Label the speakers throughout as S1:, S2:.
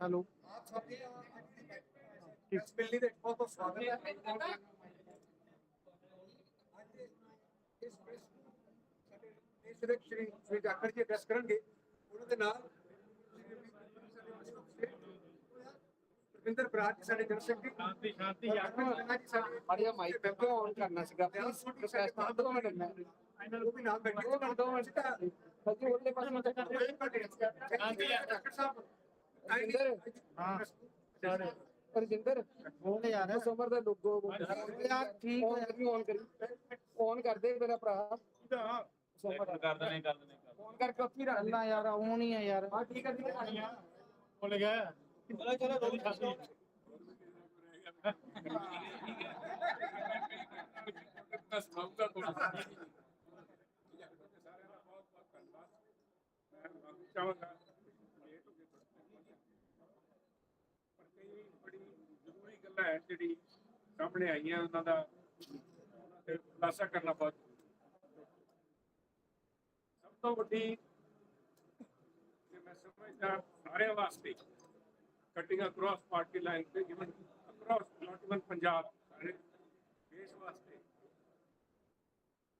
S1: Hello.
S2: ਇਸ ਬਿੱਲੀ ਦੇ ਬਹੁਤ ਬਹੁਤ ਸਵਾਗਤ ਹੈ। ਅੱਜ ਇਸ ਪ੍ਰੈਸ ਸਾਡੇ ਦੇਸ਼ ਦੇ ਸ਼੍ਰੀ ਸ਼੍ਰੀ ਜਾਖੜ ਜੀ ਐਡਰੈਸ ਕਰਨਗੇ। ਉਹਨਾਂ ਦੇ ਨਾਲ ਰਵਿੰਦਰ ਬਰਾਜ ਜੀ ਸਾਡੇ ਜਨਰਲ ਸੈਕਟਰੀ।
S3: ਸ਼ਾਂਤੀ ਸ਼ਾਂਤੀ
S2: ਜਾਖੜ ਜੀ ਸਾਡੇ
S1: ਮਾੜੀਆ ਮਾਈਕ ਤੇ ਔਨ ਕਰਨਾ ਸੀਗਾ। ਪਲੀਜ਼ ਰਿਕਵੈਸਟ ਕਰ ਦੋ ਮਿੰਟ
S2: ਇਹਨਾਂ ਨੂੰ ਵੀ ਨਾਲ ਬੈਠੇ ਦੋ ਮਿੰਟ
S1: ਬਾਕੀ ਉਹਦੇ ਪਾਸੇ ਮਤ ਕਰ
S2: ਡਾਕਟਰ ਸਾਹਿਬ
S1: ਹਾਂ। ਰਜਿੰਦਰ?
S3: ਬੋਲ ਯਾਰ
S1: ਇਸ ਉਮਰ ਦਾ ਲੋਗੋ
S3: ਯਾਰ ਠੀਕ
S1: ਔਨ ਕਰੀ ਔਨ ਕਰੀ? ਔਨ ਕਰ ਦੇ ਮੇਰਾ ਭਰਾ। ਸੋਮਰ
S3: ਕਰ ਦਨੇ ਕਰ ਦਨੇ
S1: ਔਨ ਕਰਕੇ ਉੱਥੇ ਹੀ ਰੱਖ ਲੈ।
S3: ਯਾਰ ਆਉਣ ਹੀ ਆ ਯਾਰ।
S1: ਹਾਂ ਠੀਕ ਹੈ ਠੀਕ ਹੈ
S3: ਬੋਲ ਗਿਆ। ਚਲੋ ਚਲੋ ਦੋ ਸ਼ਾਂਤੀ
S4: ਚਾਹਾਂਗਾ ਲੇਟ ਹੋ ਗਏ ਪਰ ਕਈ ਬੜੀ ਜ਼ਰੂਰੀ ਗੱਲਾਂ ਹੈ ਜਿਹੜੀ ਸਾਹਮਣੇ ਆਈਆਂ, ਉਹਨਾਂ ਦਾ ਖੁਲਾਸਾ ਕਰਨਾ ਬਹੁਤ ਸਭ ਤੋਂ ਵੱਡੀ ਕਿ ਮੈਂ ਸਮਝਦਾ ਸਾਰਿਆਂ ਵਾਸਤੇ ਕਟਿੰਗ ਅਕ੍ਰੋਸ ਪਾਰਟੀ ਲਾਈਨ ਤੇ even across not even Punjab, ਸਾਰੇ ਦੇਸ਼ ਵਾਸਤੇ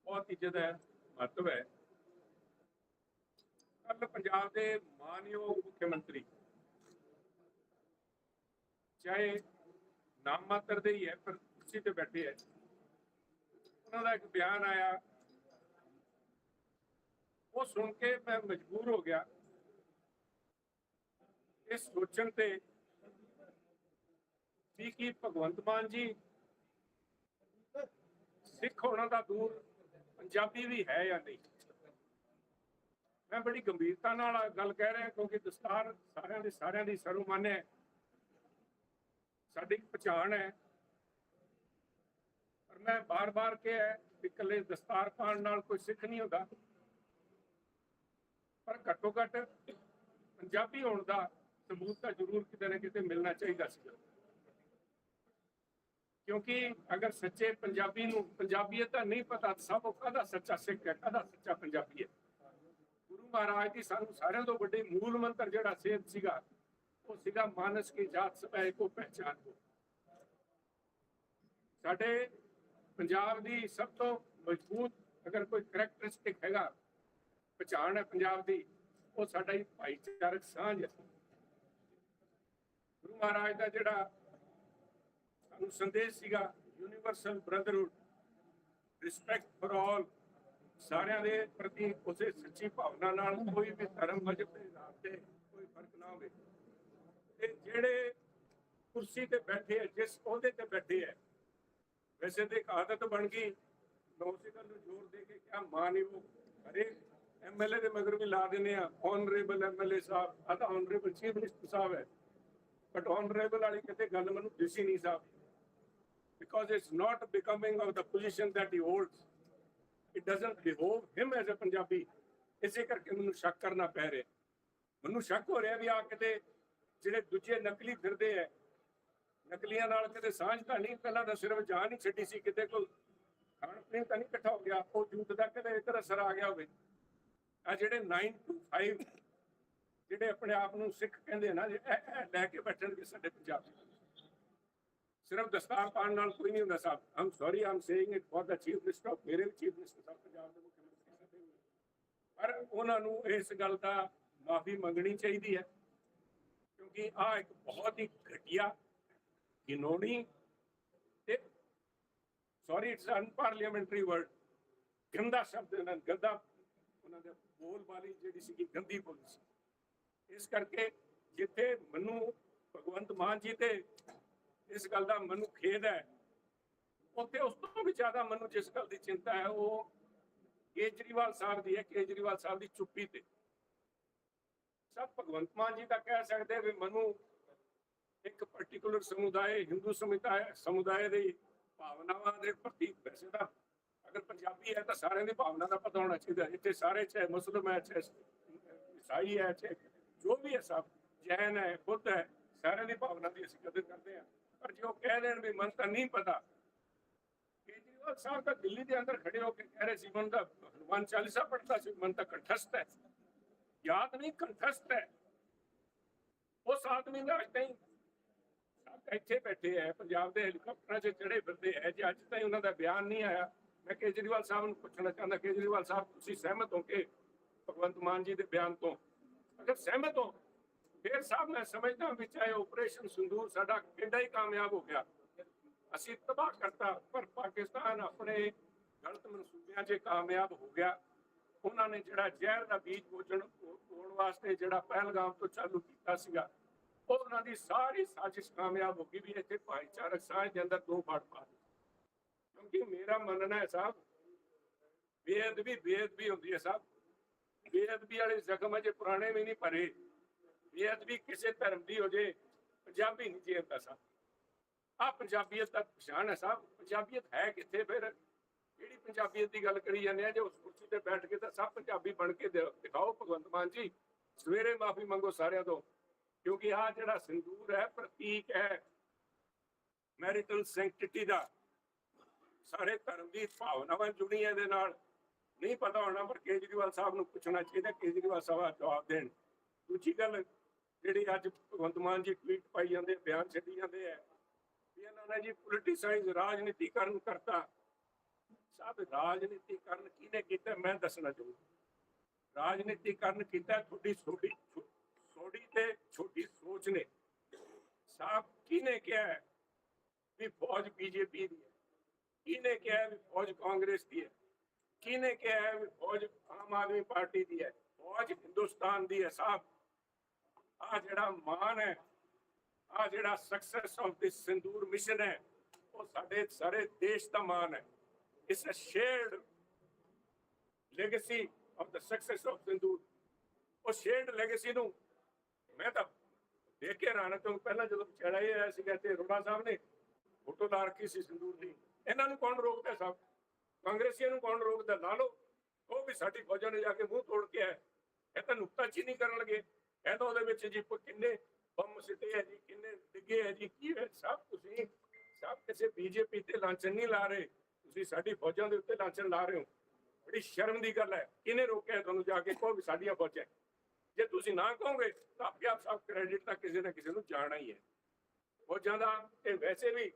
S4: ਬਹੁਤ ਇੱਜ਼ਤ ਹੈ, ਮਹੱਤਵ ਹੈ। ਕੱਲ ਪੰਜਾਬ ਦੇ ਮਾਨਯੋਗ ਮੁੱਖ ਮੰਤਰੀ ਚਾਹੇ ਨਾਮ ਮਾਤਰ ਦੇ ਹੀ ਹੈ, ਪਰ ਕੁਰਸੀ ਤੇ ਬੈਠੇ ਹੈ। ਉਹਨਾਂ ਦਾ ਇੱਕ ਬਿਆਨ ਆਇਆ। ਉਹ ਸੁਣ ਕੇ ਮੈਂ ਮਜਬੂਰ ਹੋ ਗਿਆ। ਇਹ ਸੋਚਣ ਤੇ ਵੀ ਕੀ ਭਗਵੰਤ ਮਾਨ ਜੀ ਸਿੱਖ ਹੋਣਾ ਦਾ ਦੂਰ ਪੰਜਾਬੀ ਵੀ ਹੈ ਜਾਂ ਨਹੀਂ? ਮੈਂ ਬੜੀ ਗੰਭੀਰਤਾ ਨਾਲ ਗੱਲ ਕਹਿ ਰਿਹਾ, ਕਿਉਂਕਿ ਦਸਤਾਰ ਸਾਰਿਆਂ ਦੇ ਸਾਰਿਆਂ ਦੀ ਸਰਵਮਾਨ ਹੈ। ਸਾਡੀ ਇੱਕ ਪਛਾਣ ਹੈ। ਪਰ ਮੈਂ ਬਾਰ-ਬਾਰ ਕਿਹਾ ਕਿ ਇਕੱਲੇ ਦਸਤਾਰ ਪਾਉਣ ਨਾਲ ਕੋਈ ਸਿੱਖ ਨਹੀਂ ਹੁੰਦਾ। ਪਰ ਘੱਟੋ ਘੱਟ ਪੰਜਾਬੀ ਹੋਣ ਦਾ ਸਬੂਤ ਤਾਂ ਜ਼ਰੂਰ ਕਿਤੇ ਨਾ ਕਿਤੇ ਮਿਲਣਾ ਚਾਹੀਦਾ ਸੀ। ਕਿਉਂਕਿ ਅਗਰ ਸੱਚੇ ਪੰਜਾਬੀ ਨੂੰ, ਪੰਜਾਬੀਅਤ ਤਾਂ ਨਹੀਂ ਪਤਾ, ਤਾਂ ਸਭ ਕਾਹਦਾ ਸੱਚਾ ਸਿੱਖ ਹੈ, ਕਾਹਦਾ ਸੱਚਾ ਪੰਜਾਬੀ ਹੈ? ਗੁਰੂ ਮਹਾਰਾਜ ਦੀ ਸਾਨੂੰ ਸਾਰਿਆਂ ਤੋਂ ਵੱਡੇ ਮੂਲ ਮੰਤਰ ਜਿਹੜਾ ਸੇਧ ਸੀਗਾ ਉਹ ਸੀਗਾ ਮਾਨਸ ਕੀ ਜਾਤ ਸਭੈ ਕੋ ਪਹਿਚਾਨ ਕੋ। ਸਾਡੇ ਪੰਜਾਬ ਦੀ ਸਭ ਤੋਂ ਮਜ਼ਬੂਤ ਅਗਰ ਕੋਈ ਕਰੈਕਟਰਿਸਟਿਕ ਹੈਗਾ, ਪਛਾਣ ਹੈ ਪੰਜਾਬ ਦੀ, ਉਹ ਸਾਡਾ ਹੀ ਭਾਈਚਾਰਕ ਸਾਂਝ ਹੈ। ਗੁਰੂ ਮਹਾਰਾਜ ਦਾ ਜਿਹੜਾ ਸਾਨੂੰ ਸੰਦੇਸ਼ ਸੀਗਾ universal brotherhood respect for all ਸਾਰਿਆਂ ਦੇ ਪ੍ਰਤੀ ਉਸੇ ਸੱਚੀ ਭਾਵਨਾ ਨਾਲ ਕੋਈ ਵੀ ਧਰਮ ਮਜਬ ਦੇ ਨਾਮ ਤੇ ਕੋਈ ਫ਼ਰਕ ਨਾ ਹੋਵੇ। ਤੇ ਜਿਹੜੇ ਕੁਰਸੀ ਤੇ ਬੈਠੇ ਹੈ ਜਿਸ ਅਹੁਦੇ ਤੇ ਬੈਠੇ ਹੈ ਵੈਸੇ ਤੇ ਇੱਕ ਆਦਤ ਬਣ ਗਈ। ਮੈਂ ਨੂੰ ਜ਼ੋਰ ਦੇ ਕੇ ਕਿਹਾ ਮਾਨਯੋਗ ਹਰੇਕ ਐਮਐਲਏ ਦੇ ਮਗਰ ਵੀ ਲਾ ਦਿੰਦੇ ਆ। ਆਨਰੇਬਲ ਐਮਐਲਏ ਸਾਹਿਬ ਆ ਤਾਂ ਆਨਰੇਬਲ ਚੀਫ ਮਿਨਿਸਟਰ ਸਾਹਿਬ ਹੈ। ਬਟ ਆਨਰੇਬਲ ਵਾਲੀ ਕਿਤੇ ਗੱਲ ਮੈਨੂੰ ਦਿਸੀ ਨਹੀਂ ਸਾਹਿਬ। Because it's not becoming of the position that he holds. It doesn't behove him as a Punjabi. ਇਸੇ ਕਰਕੇ ਮੈਨੂੰ ਸ਼ੱਕ ਕਰਨਾ ਪੈ ਰਿਹਾ। ਮੈਨੂੰ ਸ਼ੱਕ ਹੋ ਰਿਹਾ ਵੀ ਆ ਕਿਤੇ ਜਿਹੜੇ ਦੂਜੇ ਨਕਲੀ ਫਿਰਦੇ ਐ ਨਕਲੀਆਂ ਨਾਲ ਕਿਤੇ ਸਾਂਝ ਤਾਂ ਨਹੀਂ ਪਹਿਲਾਂ ਤਾਂ ਸਿਰਫ ਜਾਨ ਹੀ ਛੱਡੀ ਸੀ ਕਿਤੇ ਕੋਈ ਖਾਣ ਪੀਣ ਤਾਂ ਨਹੀਂ ਇਕੱਠਾ ਹੋ ਗਿਆ, ਉਹ ਜੂਤ ਦਾ ਕਿਤੇ ਇਧਰ ਅਸਰ ਆ ਗਿਆ ਹੋਵੇ। ਆ ਜਿਹੜੇ 9 to 5 ਜਿਹੜੇ ਆਪਣੇ ਆਪ ਨੂੰ ਸਿੱਖ ਕਹਿੰਦੇ ਨਾ ਲੈ ਕੇ ਬੈਠਣਗੇ ਸਾਡੇ ਪੰਜਾਬ ਸਿਰਫ ਦਸਤਾਰ ਪਾਉਣ ਨਾਲ ਕੋਈ ਨਹੀਂ ਹੁੰਦਾ ਸਾਹਿਬ I'm sorry I'm saying it for the chief minister of ਮੇਰੇ ਚੀਫ ਮਿਨਿਸਟਰ ਸਾਹਿਬ ਪੰਜਾਬ ਦੇ ਮੁੱਖ ਮੰਤਰੀ ਸਾਡੇ ਪਰ ਉਹਨਾਂ ਨੂੰ ਇਸ ਗੱਲ ਦਾ ਮਾਫੀ ਮੰਗਣੀ ਚਾਹੀਦੀ ਹੈ। ਕਿਉਂਕਿ ਆ ਇੱਕ ਬਹੁਤ ਹੀ ਘਟੀਆ ਗਿਨੋਣੀ ਤੇ ਸੌਰੀ ਇਟਸ ਅਨਪਾਰਲੀਮੈਂਟਰੀ ਵਰਡ ਗੰਦਾ ਸ਼ਬਦ ਇਹਨਾਂ ਗੰਦਾ ਉਹਨਾਂ ਦੇ ਬੋਲ ਵਾਲੀ ਜਿਹੜੀ ਸੀ ਗੰਦੀ ਬੋਲੀ ਇਸ ਕਰਕੇ ਜਿੱਥੇ ਮੈਨੂੰ, ਭਗਵੰਤ ਮਾਨ ਜੀ ਤੇ ਇਸ ਗੱਲ ਦਾ ਮੈਨੂੰ ਖੇਦ ਹੈ, ਉੱਥੇ ਉਸ ਤੋਂ ਵੀ ਜ਼ਿਆਦਾ ਮੈਨੂੰ ਜਿਸ ਗੱਲ ਦੀ ਚਿੰਤਾ ਹੈ, ਉਹ ਕੇਜਰੀਵਾਲ ਸਾਹਿਬ ਦੀ ਹੈ, ਕੇਜਰੀਵਾਲ ਸਾਹਿਬ ਦੀ ਚੁੱਪੀ ਤੇ। ਸਭ ਭਗਵੰਤ ਮਾਨ ਜੀ ਤਾਂ ਕਹਿ ਸਕਦੇ ਵੀ ਮੈਨੂੰ ਇੱਕ ਪਾਰਟਿਕੂਲਰ ਸਮੁਦਾਇ ਹਿੰਦੂ ਸਮੁਦਾਇ ਸਮੁਦਾਇ ਦੀ ਭਾਵਨਾਵਾਂ ਦੇ ਪ੍ਰਤੀ ਵੈਸੇ ਤਾਂ ਅਗਰ ਪੰਜਾਬੀ ਹੈ ਤਾਂ ਸਾਰਿਆਂ ਦੀ ਭਾਵਨਾ ਦਾ ਪਤਾ ਹੋਣਾ ਚਾਹੀਦਾ। ਇੱਥੇ ਸਾਰੇ ਚਾਹੇ ਮੁਸਲਮ ਹੈ, ਚਾਹੇ ਈਸਾਈ ਹੈ, ਚਾਹੇ ਜੋ ਵੀ ਹੈ ਸਭ ਜੈਨ ਹੈ, ਬੁੱਧ ਹੈ, ਸਾਰਿਆਂ ਦੀ ਭਾਵਨਾ ਦੀ ਅਸੀਂ ਕਦਰ ਕਰਦੇ ਹਾਂ। ਪਰ ਜੋ ਕਹਿ ਦੇਣ ਵੀ ਮਨ ਤਾਂ ਨਹੀਂ ਪਤਾ, ਕੇਜਰੀਵਾਲ ਸਾਹਿਬ ਤਾਂ ਦਿੱਲੀ ਦੇ ਅੰਦਰ ਖੜੇ ਹੋ ਕੇ ਕਹਿ ਰਹੇ ਸੀ, ਮਨ ਤਾਂ ਹਨੂਮਾਨ ਚਾਲੀਸਾ ਪੜਦਾ ਸੀ, ਮਨ ਤਾਂ ਕੰਠਸਤ ਹੈ। ਯਾਦ ਨਹੀਂ ਕੰਠਸਤ ਹੈ। ਉਸ ਆਦਮੀ ਦਾ ਅੱਜ ਤਾਈਂ। ਇੱਥੇ ਬੈਠੇ ਹੈ ਪੰਜਾਬ ਦੇ ਹੈਲੀਕਾਪਟਰਾਂ 'ਚ ਚੜੇ ਫਿਰਦੇ ਹੈ ਜੇ ਅੱਜ ਤਾਈਂ ਉਹਨਾਂ ਦਾ ਬਿਆਨ ਨਹੀਂ ਆਇਆ, ਮੈਂ ਕੇਜਰੀਵਾਲ ਸਾਹਿਬ ਨੂੰ ਪੁੱਛਣਾ ਚਾਹੁੰਦਾ, ਕੇਜਰੀਵਾਲ ਸਾਹਿਬ, ਤੁਸੀਂ ਸਹਿਮਤ ਹੋ ਕਿ ਭਗਵੰਤ ਮਾਨ ਜੀ ਦੇ ਬਿਆਨ ਤੋਂ? ਅਗਰ ਸਹਿਮਤ ਹੋ, ਫਿਰ ਸਾਹਿਬ ਮੈਂ ਸਮਝਦਾ ਵੀ ਚਾਹੇ ਆਪਰੇਸ਼ਨ ਸਿੰਦੂਰ ਸਾਡਾ ਕਿੰਨਾ ਹੀ ਕਾਮਯਾਬ ਹੋ ਗਿਆ। ਅਸੀਂ ਤਬਾਹ ਕਰਤਾ, ਪਰ ਪਾਕਿਸਤਾਨ ਆਪਣੇ ਗਲਤ ਮਨਸੂਬਿਆਂ 'ਚ ਕਾਮਯਾਬ ਹੋ ਗਿਆ। ਉਹਨਾਂ ਨੇ ਜਿਹੜਾ ਜ਼ਹਿਰ ਦਾ ਬੀਜ ਬੋਝਣ ਵਾਸਤੇ ਜਿਹੜਾ ਪਹਿਲਗਾਮ ਤੋਂ ਚਾਲੂ ਕੀਤਾ ਸੀਗਾ, ਉਹ ਉਹਨਾਂ ਦੀ ਸਾਰੀ ਸਾਜ਼ਿਸ਼ ਕਾਮਯਾਬ ਹੋ ਗਈ ਵੀ ਇੱਥੇ ਭਾਈਚਾਰਕ ਸਾਂਝ ਦੇ ਅੰਦਰ ਦੋ ਫਾੜ ਪਾ ਕਿਉਂਕਿ ਮੇਰਾ ਮੰਨਣਾ ਹੈ ਸਾਹਿਬ, ਬੇਅਦਬੀ ਬੇਅਦਬੀ ਹੁੰਦੀ ਹੈ ਸਾਹਿਬ। ਬੇਅਦਬੀ ਵਾਲੇ ਜ਼ਖਮ ਅਜੇ ਪੁਰਾਣੇ ਵੀ ਨਹੀਂ ਭਰੇ। ਬੇਅਦਬੀ ਕਿਸੇ ਧਰਮ ਦੀ ਹੋ ਜੇ, ਪੰਜਾਬੀ ਨਹੀਂ ਜੀਂਦਾ ਸਾਹਿਬ। ਆ ਪੰਜਾਬੀਅਤ ਦਾ ਪਛਾਣ ਹੈ ਸਾਹਿਬ। ਪੰਜਾਬੀਅਤ ਹੈ ਕਿੱਥੇ ਫਿਰ? ਜਿਹੜੀ ਪੰਜਾਬੀਅਤ ਦੀ ਗੱਲ ਕਰੀ ਜਾਂਦੇ ਆ, ਜੇ ਉਸ ਕੁਰਸੀ ਤੇ ਬੈਠ ਕੇ ਤਾਂ ਸਭ ਪੰਜਾਬੀ ਬਣ ਕੇ ਦਿਖਾਓ ਭਗਵੰਤ ਮਾਨ ਜੀ। ਸਵੇਰੇ ਮਾਫੀ ਮੰਗੋ ਸਾਰਿਆਂ ਤੋਂ, ਕਿਉਂਕਿ ਆ ਜਿਹੜਾ ਸਿੰਦੂਰ ਹੈ, ਪ੍ਰਤੀਕ ਹੈ ਮੈਰਿਟਲ ਸੈਂਕਟਿਟੀ ਦਾ, ਸਾਰੇ ਧਰਮ ਦੀ ਭਾਵਨਾਵਾਂ ਜੁੜੀਆਂ ਇਹਦੇ ਨਾਲ, ਨਹੀਂ ਪਤਾ ਹੋਣਾ, ਪਰ ਕੇਜਰੀਵਾਲ ਸਾਹਿਬ ਨੂੰ ਪੁੱਛਣਾ ਚਾਹੀਦਾ, ਕੇਜਰੀਵਾਲ ਸਾਹਿਬ ਜਵਾਬ ਦੇਣ। ਦੂਜੀ ਗੱਲ, ਜਿਹੜੀ ਅੱਜ ਭਗਵੰਤ ਮਾਨ ਜੀ ਟਵੀਟ ਪਾਈ ਜਾਂਦੇ, ਬਿਆਨ ਛੱਡੀ ਜਾਂਦੇ ਹੈ ਵੀ ਇਹਨਾਂ ਨੇ ਜੀ ਪੋਲਿਟਿਸਾਈਜ਼ ਰਾਜਨੀਤੀਕਰਨ ਕਰਤਾ। ਸਾਹਿਬ ਰਾਜਨੀਤੀਕਰਨ ਕਿਹਨੇ ਕੀਤਾ, ਮੈਂ ਦੱਸਣਾ ਚਾਹੁੰਦਾ। ਰਾਜਨੀਤੀਕਰਨ ਕੀਤਾ, ਤੁਹਾਡੀ ਛੋਟੀ ਛੋਟੀ ਤੇ ਛੋਟੀ ਸੋਚ ਨੇ। ਸਾਹਿਬ ਕਿਹਨੇ ਕਿਹਾ ਵੀ ਫੌਜ ਬੀਜੇਪੀ ਦੀ ਹੈ? ਕਿਹਨੇ ਕਿਹਾ ਵੀ ਫੌਜ ਕਾਂਗਰਸ ਦੀ ਹੈ? ਕਿਹਨੇ ਕਿਹਾ ਵੀ ਫੌਜ ਆਮ ਆਦਮੀ ਪਾਰਟੀ ਦੀ ਹੈ? ਫੌਜ ਹਿੰਦੁਸਤਾਨ ਦੀ ਹੈ ਸਾਹਿਬ ਆ ਜਿਹੜਾ ਮਾਨ ਹੈ ਆ ਜਿਹੜਾ success of this Sindoor mission ਹੈ, ਉਹ ਸਾਡੇ ਸਾਰੇ ਦੇਸ਼ ਦਾ ਮਾਨ ਹੈ। Is a shared legacy of the success of Sindoor ਉਹ ਸ਼ੇਅਰਡ ਲੈਗੇਸੀ ਨੂੰ ਮੈਂ ਤਾਂ ਦੇਖ ਕੇ ਰਾਣਾ ਤੋਂ ਪਹਿਲਾਂ ਜਦੋਂ ਚੜਾ ਹੀ ਆਇਆ ਸੀਗਾ ਤੇ ਰੋੜਾ ਸਾਹਿਬ ਨੇ, ਫੋਟੋ ਲਾ ਰੱਖੀ ਸੀ ਸਿੰਦੂਰ ਦੀ। ਇਹਨਾਂ ਨੂੰ ਕੌਣ ਰੋਕਦਾ ਸਾਹਿਬ ਕਾਂਗਰਸੀਆਂ ਨੂੰ ਕੌਣ ਰੋਕਦਾ? ਲਾ ਲਓ, ਉਹ ਵੀ ਸਾਡੀ ਫੌਜਾਂ ਨੇ ਜਾ ਕੇ ਮੂੰਹ ਤੋੜ ਕੇ ਆਏ ਇਹ ਤਾਂ ਨੁਕਤਾਚੀਨੀ ਕਰਨ ਲੱਗੇ। ਇਹ ਤਾਂ ਉਹਦੇ ਵਿੱਚ ਜੀ ਕਿੰਨੇ ਬੰਮ ਸਿੱਟੇ ਹੈ ਜੀ, ਕਿੰਨੇ ਡਿੱਗੇ ਹੈ ਜੀ, ਕੀ ਹੈ ਸਭ ਤੁਸੀਂ, ਸਭ ਕਿਸੇ ਬੀਜੇਪੀ ਤੇ ਲਾਂਚਨ ਨਹੀਂ ਲਾ ਰਹੇ। ਤੁਸੀਂ ਸਾਡੀ ਫੌਜਾਂ ਦੇ ਉੱਤੇ ਲਾਂਚਨ ਲਾ ਰਹੇ ਹੋ। ਬੜੀ ਸ਼ਰਮ ਦੀ ਗੱਲ ਹੈ। ਕਿਹਨੇ ਰੋਕਿਆ ਤੁਹਾਨੂੰ ਜਾ ਕੇ? ਕਹੋ ਸਾਡੀਆਂ ਫੌਜਾਂ ਜੇ ਤੁਸੀਂ ਨਾ ਕਹੋਗੇ, ਤਾਂ ਆਪੇ ਆਪ ਸਭ ਕ੍ਰੈਡਿਟ ਤਾਂ ਕਿਸੇ ਨਾ ਕਿਸੇ ਨੂੰ ਜਾਣਾ ਹੀ ਹੈ। ਫੌਜਾਂ ਦਾ ਇਹ ਵੈਸੇ ਵੀ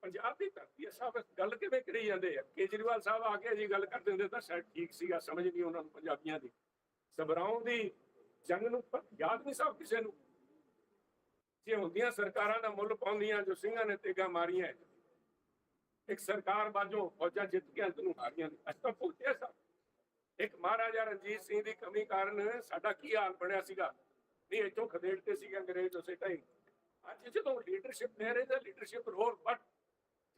S4: ਪੰਜਾਬ ਦੀ ਧਰਤੀ ਸਾਹਿਬ ਗੱਲ ਕਿਵੇਂ ਕਰੀ ਜਾਂਦੇ ਆ? ਕੇਜਰੀਵਾਲ ਸਾਹਿਬ ਆ ਕੇ ਜੀ ਗੱਲ ਕਰਦੇ ਹੁੰਦੇ ਤਾਂ ਸ਼ਾਇਦ ਠੀਕ ਸੀਗਾ, ਸਮਝ ਨਹੀਂ ਉਹਨਾਂ ਨੂੰ ਪੰਜਾਬੀਆਂ ਦੀ। ਸਬਰਾਉਂ ਦੀ ਜੰਗ ਨੂੰ ਯਾਦ ਨਹੀਂ ਸਭ ਕਿਸੇ ਨੂੰ। ਜੇ ਹੁੰਦੀਆਂ ਸਰਕਾਰਾਂ ਦਾ ਮੁੱਲ ਪਾਉਂਦੀਆਂ, ਜੋ ਸਿੰਘਾਂ ਨੇ ਤੇਗਾ ਮਾਰੀਆਂ ਇੱਕ ਸਰਕਾਰ ਬਾਝੋਂ ਫੌਜਾਂ ਜਿੱਤ ਕੇ ਅੰਤ ਨੂੰ ਹਾਰੀਆਂ ਨੇ ਅੱਜ ਤਾਂ ਭੁਗਤਿਆ ਸਾਹਿਬ ਇੱਕ ਮਹਾਰਾਜਾ ਰਣਜੀਤ ਸਿੰਘ ਦੀ ਕਮੀ ਕਾਰਨ ਸਾਡਾ ਕੀ ਹਾਲ ਬਣਿਆ ਸੀਗਾ ਨਹੀਂ ਇੱਥੋਂ ਖਦੇੜਤੇ ਸੀਗੇ ਅੰਗਰੇਜ਼ ਉਸੇ ਟਾਈਮ ਅੱਜ ਜਦੋਂ ਲੀਡਰਸ਼ਿਪ ਲੈ ਰਹੇ ਤਾਂ ਲੀਡਰਸ਼ਿਪ ਰੋਲ ਬਟ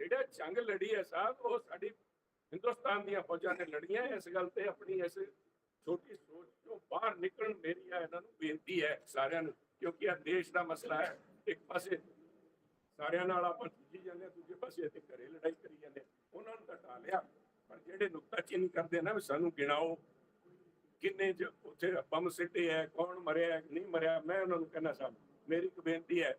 S4: ਜਿਹੜਾ ਜੰਗ ਲੜੀ ਹੈ ਸਾਹਿਬ ਉਹ ਸਾਡੀ ਹਿੰਦੁਸਤਾਨ ਦੀਆਂ ਫੌਜਾਂ ਨੇ ਲੜੀਆਂ ਇਸ ਗੱਲ ਤੇ ਆਪਣੀ ਇਸ ਛੋਟੀ ਸੋਚ ਤੋਂ ਬਾਹਰ ਨਿਕਲਣ ਮੇਰੀ ਆ ਇਹਨਾਂ ਨੂੰ ਬੇਨਤੀ ਹੈ ਸਾਰਿਆਂ ਨੂੰ ਕਿਉਂਕਿ ਇਹ ਦੇਸ਼ ਦਾ ਮਸਲਾ ਹੈ ਇੱਕ ਪਾਸੇ ਸਾਰਿਆਂ ਨਾਲ ਆਪਾਂ ਜੀ ਜਾਂਦੇ ਦੂਜੇ ਪਾਸੇ ਅਸੀਂ ਘਰੇ ਲੜਾਈ ਕਰੀ ਜਾਂਦੇ ਉਹਨਾਂ ਨੂੰ ਤਾਂ ਟਾਲਿਆ ਪਰ ਜਿਹੜੇ ਨੁਕਤਾਚੀਨੀ ਕਰਦੇ ਨਾ ਵੀ ਸਾਨੂੰ ਗਿਣਾਓ, ਕਿੰਨੇ ਚ ਉੱਥੇ ਬੰਮ ਸਿੱਟੇ ਹੈ ਕੌਣ ਮਰਿਆ ਨਹੀਂ ਮਰਿਆ, ਮੈਂ ਉਹਨਾਂ ਨੂੰ ਕਹਿਣਾ ਸਾਹਿਬ ਮੇਰੀ ਇੱਕ ਬੇਨਤੀ ਹੈ,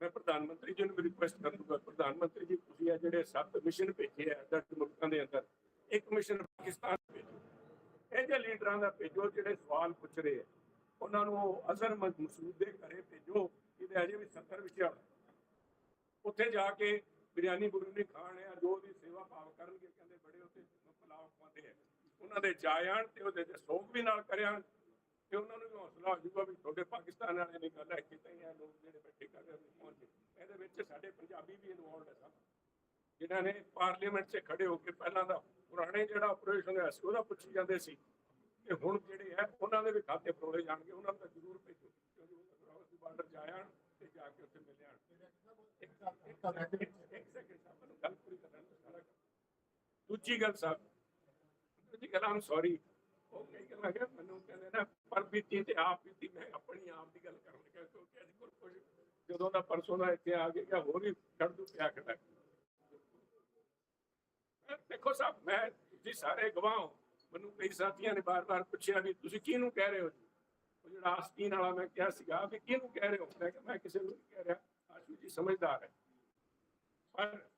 S4: ਮੈਂ ਪ੍ਰਧਾਨ ਮੰਤਰੀ ਜੀ ਨੂੰ ਰਿਕੁਐਸਟ ਕਰੂੰਗਾ ਪ੍ਰਧਾਨ ਮੰਤਰੀ ਜੀ, ਤੁਸੀਂ ਇਹ ਜਿਹੜੇ ਸੱਤ ਮਿਸ਼ਨ ਭੇਜੇ ਆ ਦਸ ਮੁਲਕਾਂ ਦੇ ਅੰਦਰ, ਇੱਕ ਮਿਸ਼ਨ ਪਾਕਿਸਤਾਨ ਭੇਜੋ। ਇਹ ਜਿਹੇ ਲੀਡਰਾਂ ਦਾ ਭੇਜੋ, ਜਿਹੜੇ ਸਵਾਲ ਪੁੱਛ ਰਹੇ ਆ। ਉਹਨਾਂ ਨੂੰ ਉਹ ਅਜ਼ਰ ਮਸੂਦ ਦੇ ਘਰੇ ਭੇਜੋ ਜਿਹਦੇ ਅਜੇ ਵੀ 70 ਵਿੱਚ ਉੱਥੇ ਜਾ ਕੇ ਬਿਰਿਆਨੀ ਬੁਰਨੀ ਖਾਣ ਆ ਜੋ ਵੀ ਸੇਵਾ ਭਾਵ ਕਰਨਗੇ, ਕਹਿੰਦੇ ਬੜੇ ਉੱਥੇ ਪਲਾਵ ਖਵਾਉਂਦੇ ਆ। ਉਹਨਾਂ ਦੇ ਜਾ ਤੇ ਉਹਦੇ ਤੇ ਸੋਗ ਵੀ ਨਾਲ ਕਰਿਆ ਤੇ ਉਹਨਾਂ ਨੂੰ ਵੀ ਹੌਸਲਾ ਹੋ ਜਾਊਗਾ ਵੀ ਤੁਹਾਡੇ ਪਾਕਿਸਤਾਨ ਵਾਲੇ ਨੇ ਗੱਲ ਹੈ ਕਿਤੇ ਆ ਲੋਕ ਜਿਹੜੇ ਬੈਠੇ ਕਰ ਰਹੇ ਪਹੁੰਚੇ। ਇਹਦੇ ਵਿੱਚ ਸਾਡੇ ਪੰਜਾਬੀ ਵੀ ਇਨਵੋਲਡ ਹੈ ਸਭ। ਜਿਨ੍ਹਾਂ ਨੇ ਪਾਰਲੀਮੈਂਟ 'ਚ ਖੜੇ ਹੋ ਕੇ ਪਹਿਲਾਂ ਦਾ ਪੁਰਾਣੇ ਜਿਹੜਾ ਆਪਰੇਸ਼ਨ ਹੋਇਆ ਸੀ, ਉਹਦਾ ਪੁੱਛੀ ਜਾਂਦੇ ਸੀ ਕਿ ਹੁਣ ਜਿਹੜੇ ਹੈ ਉਹਨਾਂ ਦੇ ਵੀ ਖਾਤੇ ਪਰੋਲੇ ਜਾਣਗੇ, ਉਹਨਾਂ ਨੂੰ ਤਾਂ ਜ਼ਰੂਰ ਭੇਜੋ। ਕਿਉਂਕਿ ਉਹ ਬਾਰਡਰ ਜਾ ਤੇ ਜਾ ਕੇ ਉੱਥੇ ਮਿਲ ਆਣ ਇੱਕ ਇੱਕ ਇੱਕ ਸੈਕਿੰਡ ਸਾਹਿਬ ਮੈਨੂੰ ਗੱਲ ਪੂਰੀ ਕਰਨ ਦਿਓ ਸਾਰਾ ਦੂਜੀ ਗੱਲ ਸਾਹਿਬ ਦੂਜੀ ਗੱਲ ਆਮ ਸੌਰੀ ਉਹ ਕਈ ਗੱਲਾਂ ਕਿ ਮੈਨੂੰ ਕਹਿੰਦੇ ਨਾ ਪਰ ਬੀਤੀ ਤੇ ਆਪ ਬੀਤੀ ਮੈਂ ਆਪਣੀ ਆਪ ਦੀ ਗੱਲ ਕਰਨ ਲੱਗਾ ਕਿਉਂਕਿ ਅੱਜ ਕੋਲ ਕੁਝ ਜਦੋਂ ਦਾ ਪਰਸੋਂ ਦਾ ਇੱਥੇ ਆ ਕੇ ਜਾਂ ਹੋਰ ਵੀ ਛੱਡ ਦੂ ਪਿਆ ਖੜਾ। ਦੇਖੋ ਸਾਹਿਬ ਮੈਂ ਤੁਸੀਂ ਸਾਰੇ ਗਵਾਹ ਹੋ। ਮੈਨੂੰ ਕਈ ਸਾਥੀਆਂ ਨੇ ਬਾਰ-ਬਾਰ ਪੁੱਛਿਆ ਵੀ ਤੁਸੀਂ ਕਿਹਨੂੰ ਕਹਿ ਰਹੇ ਹੋ ਜੀ ਵਾਲਾ ਮੈਂ ਕਿਹਾ ਸੀਗਾ ਵੀ ਕਿਹਨੂੰ ਕਹਿ ਰਹੇ ਹੋ। ਮੈਂ ਕਿਹਾ, ਮੈਂ ਕਿਸੇ ਨੂੰ ਨਹੀਂ ਕਹਿ ਰਿਹਾ। ਆਸ਼ੂ ਜੀ ਸਮਝਦਾਰ ਹੈ। ਪਰ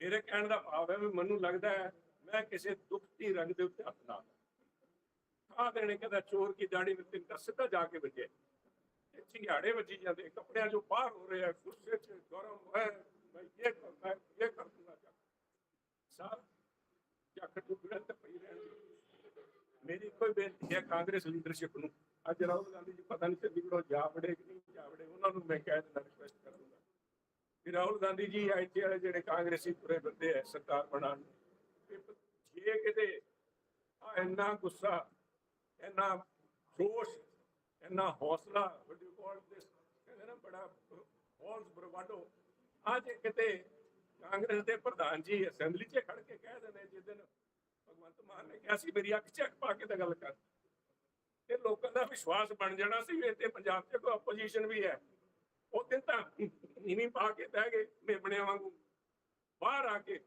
S4: ਮੇਰੇ ਕਹਿਣ ਦਾ ਭਾਵ ਹੈ ਵੀ ਮੈਨੂੰ ਲੱਗਦਾ ਹੈ ਮੈਂ ਕਿਸੇ ਦੁੱਖ ਰੰਗ ਦੇ ਉੱਤੇ ਹੱਥ ਲਾ ਆ ਦੇਣੇ ਕਹਿੰਦਾ ਚੋਰ ਕੀ ਦਾੜੀ ਵਿੱਚ ਤਿੰਨ ਸਿੱਧਾ ਜਾ ਕੇ ਵੱਜੇ ਇਹ ਵੱਜੀ ਜਾਂਦੇ, ਕੱਪੜਿਆਂ ਚੋਂ ਬਾਹਰ ਹੋ ਰਹੇ ਗੁੱਸੇ ਚ ਗਰਮ ਹੈ ਮੈਂ ਇਹ ਕਰਨਾ ਇਹ ਕਰ ਦੂੰਗਾ ਜਾ ਸਾਰ ਜੱਟ ਟੁਕੜਨ ਤੇ ਪਈ ਰਹਿਣ ਮੇਰੀ ਕੋਈ ਬੇਨਤੀ ਹੈ ਕਾਂਗਰਸ ਲੀਡਰਸ਼ਿਪ ਨੂੰ। ਅੱਜ ਰਾਹੁਲ ਗਾਂਧੀ ਜੀ ਪਤਾ ਨਹੀਂ ਚੰਡੀਗੜ੍ਹੋਂ ਜਾ ਵੜੇ ਕਿ ਨਹੀਂ ਜਾ ਵੜੇ, ਉਹਨਾਂ ਨੂੰ ਮੈਂ ਕਹਿ ਦਿੰਦਾ ਰਿਕਵੈਸਟ ਕਰ ਕਿ ਰਾਹੁਲ ਗਾਂਧੀ ਜੀ ਇੱਥੇ ਵਾਲੇ ਜਿਹੜੇ ਕਾਂਗਰਸੀ ਤੁਰੇ ਬੰਦੇ ਐ ਸਰਕਾਰ ਬਣਾਉਣ ਜੇ ਕਿਤੇ ਇੰਨਾ ਗੁੱਸਾ, ਇੰਨਾ ਜੋਸ਼, ਇੰਨਾ ਹੌਸਲਾ ਵੱਡੀ ਕੋਲ ਦਿਸ ਕਹਿੰਦੇ ਨਾ ਬੜਾ ਹੌਸ ਬਰਵਾਡੋ, ਅੱਜ ਕਿਤੇ ਕਾਂਗਰਸ ਦੇ ਪ੍ਰਧਾਨ ਜੀ ਅਸੈਂਬਲੀ 'ਚ ਖੜ ਕੇ ਕਹਿ ਦਿੰਦੇ, ਜਿਸ ਦਿਨ ਭਗਵੰਤ ਮਾਨ ਨੇ ਕਿਹਾ ਸੀ, ਮੇਰੀ ਅੱਖ 'ਚ ਪਾ ਕੇ ਤਾਂ ਗੱਲ ਕਰ। ਇਹ ਲੋਕਾਂ ਦਾ ਵਿਸ਼ਵਾਸ ਬਣ ਜਾਣਾ ਸੀ ਵੀ ਇੱਥੇ ਪੰਜਾਬ 'ਚ ਕੋਈ ਆਪੋਜੀਸ਼ਨ ਵੀ ਹੈ। ਉਹ ਦਿਨ ਤਾਂ ਨੀਵੀਂ ਪਾ ਕੇ ਬਹਿ ਗਏ ਮੇਮਣਿਆਂ ਵਾਂਗੂ। ਬਾਹਰ ਆ ਕੇ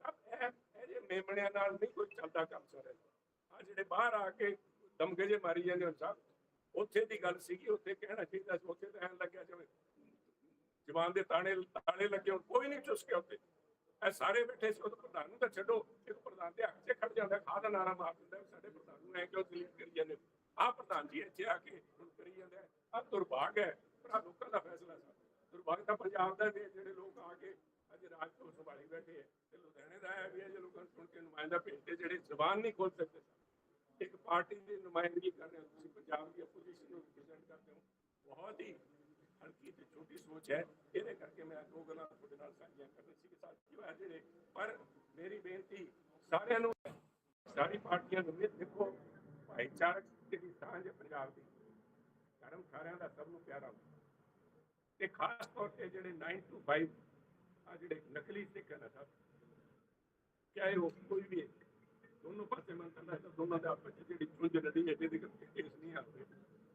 S4: ਸਭ ਇਹ ਜੇ ਮੇਮਣਿਆਂ ਨਾਲ ਨਹੀਂ ਕੋਈ ਚੱਲਦਾ ਕੰਮ ਸਾਰੇ। ਆ ਜਿਹੜੇ ਬਾਹਰ ਆ ਕੇ ਦਮਗੇ ਜੇ ਮਾਰੀ ਜਾਂਦੇ ਹੁਣ ਸਭ, ਉੱਥੇ ਦੀ ਗੱਲ ਸੀਗੀ, ਉੱਥੇ ਕਹਿਣਾ ਚਾਹੀਦਾ ਸੀ, ਉੱਥੇ ਤਾਂ ਐਂ ਲੱਗਿਆ ਜਿਵੇਂ ਜਵਾਨ ਦੇ ਤਾਣੇ ਤਾਲੇ ਲੱਗੇ ਹੁਣ, ਕੋਈ ਨਹੀਂ ਚੁਸਕਿਆ ਉੱਥੇ। ਇਹ ਸਾਰੇ ਬੈਠੇ ਸੀ ਉਹ ਪ੍ਰਧਾਨ ਨੂੰ ਤਾਂ ਛੱਡੋ। ਇੱਕ ਪ੍ਰਧਾਨ ਦੇ ਹੱਥ 'ਚ ਖੜ ਜਾਂਦਾ ਖਾਹ ਦਾ ਨਾਰਾ ਮਾਰ ਦਿੰਦਾ ਸਾਡੇ ਪ੍ਰਧਾਨ ਨੂੰ ਐ ਕਿਉਂ ਦਲੀਲ ਕਰੀ ਜਾਂਦੇ ਆਹ ਪ੍ਰਧਾਨ ਜੀ ਇੱਥੇ ਆ ਕੇ ਹੁਣ ਕਰੀ ਜਾਂਦੇ ਆ। ਦੁਰਭਾਗ ਹੈ ਪਰ ਲੋਕਾਂ ਦਾ ਫੈਸਲਾ ਸਰ ਦੁਰਭਾਗ ਤਾਂ ਪੰਜਾਬ ਦਾ ਵੀ ਜਿਹੜੇ ਲੋਕ ਆ ਕੇ ਅੱਜ ਰਾਜ ਤੋਂ ਸੰਭਾਲੀ ਬੈਠੇ ਹੈ ਤੇ ਲੁਧਿਆਣੇ ਦਾ ਹੈ ਵੀ ਇਹ ਲੋਕਾਂ ਨੂੰ ਸੁਣ ਕੇ ਨੁਮਾਇੰਦਾ ਭੇਜਦੇ ਜਿਹੜੇ ਜ਼ਬਾਨ ਨਹੀਂ ਖੋਲ ਸਕਦੇ ਇੱਕ ਪਾਰਟੀ ਦੀ ਨੁਮਾਇੰਦਗੀ ਕਰ ਰਹੇ ਹੋ ਤੁਸੀਂ, ਪੰਜਾਬ ਦੀ ਆਪੋਜੀਸ਼ਨ ਨੂੰ ਰਿਪਰੈਜ਼ੈਂਟ ਕਰਦੇ ਹੋ। ਬਹੁਤ ਹੀ ਹਲਕੀ ਤੇ ਛੋਟੀ ਸੋਚ ਹੈ। ਇਹਦੇ ਕਰਕੇ ਮੈਂ ਦੋ ਗੱਲਾਂ ਤੁਹਾਡੇ ਨਾਲ ਸਾਂਝੀਆਂ ਕਰਨੀ ਸੀ ਕਿ ਸਾਥੀਓ ਹੈ ਜਿਹੜੇ ਪਰ ਮੇਰੀ ਬੇਨਤੀ ਸਾਰਿਆਂ ਨੂੰ, ਸਾਰੀ ਪਾਰਟੀਆਂ ਨੂੰ ਵੀ ਦੇਖੋ, ਭਾਈਚਾਰਕ ਜਿਹੜੀ ਸਾਂਝ ਪੰਜਾਬ ਦੀ, ਧਰਮ ਸਾਰਿਆਂ ਦਾ ਸਭ ਨੂੰ ਪਿਆਰਾ ਤੇ ਖਾਸ ਤੌਰ ਤੇ ਜਿਹੜੇ 9 to 5 ਆ ਜਿਹੜੇ ਨਕਲੀ ਸਿੱਖ ਹਨ ਸਭ, ਚਾਹੇ ਉਹ ਕੋਈ ਵੀ ਹੈ, ਦੋਨੋਂ ਪਾਸੇ ਮਨ ਕਰਦਾ ਤਾਂ ਦੋਨਾਂ ਦੇ ਆਪਸ ਵਿੱਚ ਜਿਹੜੀ ਚੁੰਝ ਲੜੀ ਹੈ ਜਿਹਦੇ ਕਰਕੇ ਕੇਸ ਨਹੀਂ ਆਉਂਦੇ,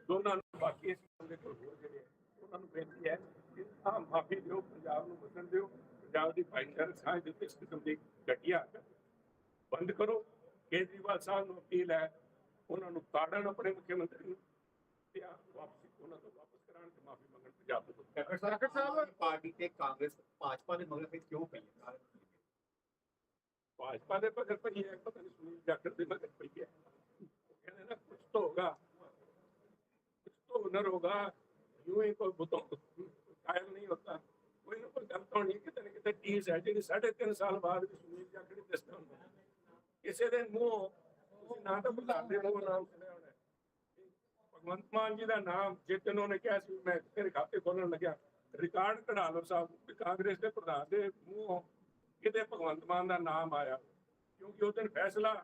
S4: ਦੋਨਾਂ ਨੂੰ ਬਾਕੀ ਇਸ ਬੰਦੇ ਕੋਲ ਹੋਰ ਜਿਹੜੇ ਉਹਨਾਂ ਬੇਨਤੀ ਹੈ ਕਿ ਆ ਮਾਫੀ ਦਿਓ ਪੰਜਾਬ ਨੂੰ ਬਚਣ ਦਿਓ ਪੰਜਾਬ ਦੀ ਭਾਈਚਾਰਕ ਸਾਂਝ ਦੇ ਉੱਤੇ ਕਿਸਮ ਦੀ ਘਟੀਆ ਬੰਦ ਕਰੋ ਕੇਜਰੀਵਾਲ ਸਾਹਿਬ ਨੂੰ ਅਪੀਲ ਹੈ ਉਹਨਾਂ ਨੂੰ ਕਾੜਨ ਆਪਣੇ ਮੁੱਖ ਮੰਤਰੀ ਨੂੰ ਤੇ ਆ ਵਾਪਸੀ ਉਹਨਾਂ ਤੋਂ ਵਾਪਸ ਕਰਾਉਣ ਤੇ ਮਾਫੀ ਮੰਗਣ ਪੰਜਾਬ ਤੋਂ
S1: ਕਾਕੜ ਸਾਹਿਬ
S5: ਪਾਰਟੀ ਤੇ ਕਾਂਗਰਸ ਭਾਜਪਾ ਦੇ ਮਗਰ ਫਿਰ ਕਿਉਂ ਪਈ ਹੈ?
S4: ਭਾਜਪਾ ਦੇ ਮਗਰ ਪਈ ਹੈ ਪਤਾ ਨਹੀਂ ਸੁਨੀਲ ਜਾਖੜ ਦੇ ਮਗਰ ਪਈ ਹੈ। ਕਹਿੰਦੇ ਨਾ ਕੁਝ ਹੋਗਾ ਕੁਝ ਤਾਂ ਹੋਗਾ यूं ही कोई बुतों कायल नहीं होता कोई ना कोई गल तो होनी किते ना किते चीज है ਜਿਹੜੀ ਸਾਢੇ ਤਿੰਨ ਸਾਲ ਬਾਅਦ ਵੀ ਸੁਨੀਲ ਜਾਖੜ ਦੱਸਦਾ ਹੁੰਦਾ ਕਿਸੇ ਦੇ ਮੂੰਹ ਤੁਸੀਂ ਨਾ ਤਾਂ ਪ੍ਰਧਾਨ ਦੇ ਮੂੰਹ ਨਾਮ ਸੁਣਿਆ ਹੋਣਾ ਭਗਵੰਤ ਮਾਨ ਜੀ ਦਾ ਨਾਮ ਜੇ ਤੈਨੂੰ ਨੇ ਕਿਹਾ ਸੀ ਮੈਂ ਤੇਰੇ ਖਾਤੇ ਖੋਲਣ ਲੱਗਿਆ ਰਿਕਾਰਡ ਕਢਾ ਲਓ ਸਾਹਿਬ ਵੀ ਕਾਂਗਰਸ ਦੇ ਪ੍ਰਧਾਨ ਦੇ ਮੂੰਹੋਂ ਕਿਤੇ ਭਗਵੰਤ ਮਾਨ ਦਾ ਨਾਮ ਆਇਆ ਕਿਉਂਕਿ ਉਹ ਦਿਨ ਫੈਸਲਾ